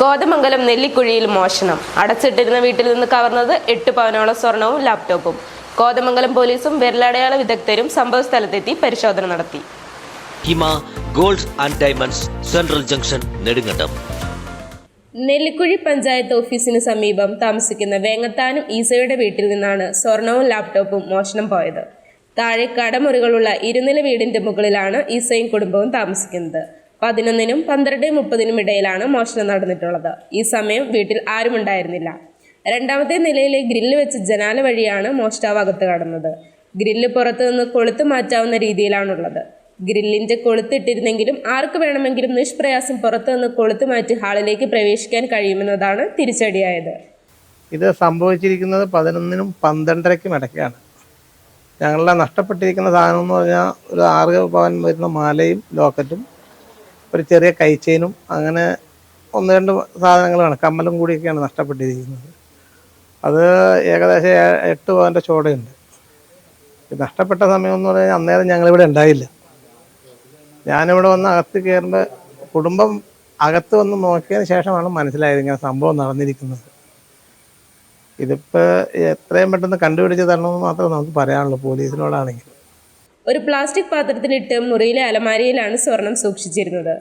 കോതമംഗലം നെല്ലിക്കുഴിയിൽ മോഷണം. അടച്ചിട്ടിരുന്ന വീട്ടിൽ നിന്ന് കവർന്നത് എട്ട് പവനോളം സ്വർണവും ലാപ്ടോപ്പും. കോതമംഗലം പോലീസും വിരലടയാള വിദഗ്ധരും സംഭവസ്ഥലത്തെത്തി പരിശോധന നടത്തി. Hima gold and diamonds central junction Nedumkandam. Nellikuzhi panchayat ഓഫീസിന് സമീപം താമസിക്കുന്ന വേങ്ങത്താനും ഈസയുടെ വീട്ടിൽ നിന്നാണ് സ്വർണവും ലാപ്ടോപ്പും മോഷണം പോയത്. താഴെ കടമുറികളുള്ള ഇരുനില വീടിന്റെ മുകളിലാണ് ഈസയും കുടുംബവും താമസിക്കുന്നത്. പതിനൊന്നിനും പന്ത്രണ്ട് മുപ്പതിനും ഇടയിലാണ് മോഷണം നടന്നിട്ടുള്ളത്. ഈ സമയം വീട്ടിൽ ആരുമുണ്ടായിരുന്നില്ല രണ്ടാമത്തെ നിലയിലെ ഗ്രില്ല് വെച്ച് ജനാല വഴിയാണ് മോഷ്ടാവ് അകത്ത് കടന്നത്. ഗ്രില്ല് പുറത്തു നിന്ന് കൊളുത്ത് മാറ്റാവുന്ന രീതിയിലാണുള്ളത്. ഗ്രില്ലിന്റെ കൊളുത്തിട്ടിരുന്നെങ്കിലും ആർക്ക് വേണമെങ്കിലും നിഷ്പ്രയാസം പുറത്തു നിന്ന് കൊളുത്ത് മാറ്റി ഹാളിലേക്ക് പ്രവേശിക്കാൻ കഴിയുമെന്നതാണ് തിരിച്ചടിയായത്. ഇത് സംഭവിച്ചിരിക്കുന്നത് പതിനൊന്നിനും പന്ത്രണ്ടരയ്ക്കും ഇടയ്ക്കാണ്. ഞങ്ങളുടെ നഷ്ടപ്പെട്ടിരിക്കുന്ന സാധനം എന്ന് പറഞ്ഞാൽ ഒരു ആറ് പവൻ വരുന്ന മാലയും ലോക്കറ്റും ഒരു ചെറിയ കൈച്ചെയിനും അങ്ങനെ ഒന്ന് രണ്ട് സാധനങ്ങളാണ് കമ്മലും കൂടിയൊക്കെയാണ് നഷ്ടപ്പെട്ടിരിക്കുന്നത്. അത് ഏകദേശം എട്ട് പവന്റെ ചോടയുണ്ട്. നഷ്ടപ്പെട്ട സമയം എന്ന് പറഞ്ഞാൽ അന്നേരം ഞങ്ങളിവിടെ ഉണ്ടായില്ല. ഞാനിവിടെ വന്ന് അകത്ത് കയറുമ്പോൾ കുടുംബം അകത്ത് വന്ന് നോക്കിയതിന് ശേഷമാണ് മനസ്സിലായത് ഇങ്ങനെ സംഭവം നടന്നിരിക്കുന്നത്. ഇതിപ്പോൾ എത്രയും പെട്ടെന്ന് കണ്ടുപിടിച്ച് തരണമെന്ന് മാത്രമേ നമുക്ക് പറയാനുള്ളൂ പോലീസിനോടാണെങ്കിൽ. ഒരു പ്ലാസ്റ്റിക് പാത്രത്തിലിട്ട് മുറിയിലെ അലമാരയിലാണ് സ്വർണം സൂക്ഷിച്ചിരുന്നത്.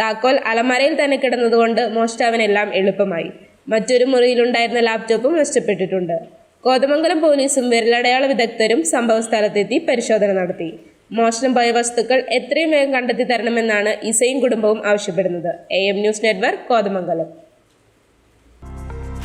താക്കോൽ അലമാരയിൽ തന്നെ കിടന്നതുകൊണ്ട് മോഷ്ടാവിനെല്ലാം എളുപ്പമായി. മറ്റൊരു മുറിയിലുണ്ടായിരുന്ന ലാപ്ടോപ്പും നഷ്ടപ്പെട്ടിട്ടുണ്ട്. കോതമംഗലം പോലീസും വിരലടയാള വിദഗ്ധരും സംഭവസ്ഥലത്തെത്തി പരിശോധന നടത്തി. മോഷണം പോയ വസ്തുക്കൾ എത്രയും വേഗം കണ്ടെത്തി തരണമെന്നാണ് ഇസയും കുടുംബവും ആവശ്യപ്പെടുന്നത്. A M news network Kothamangalam.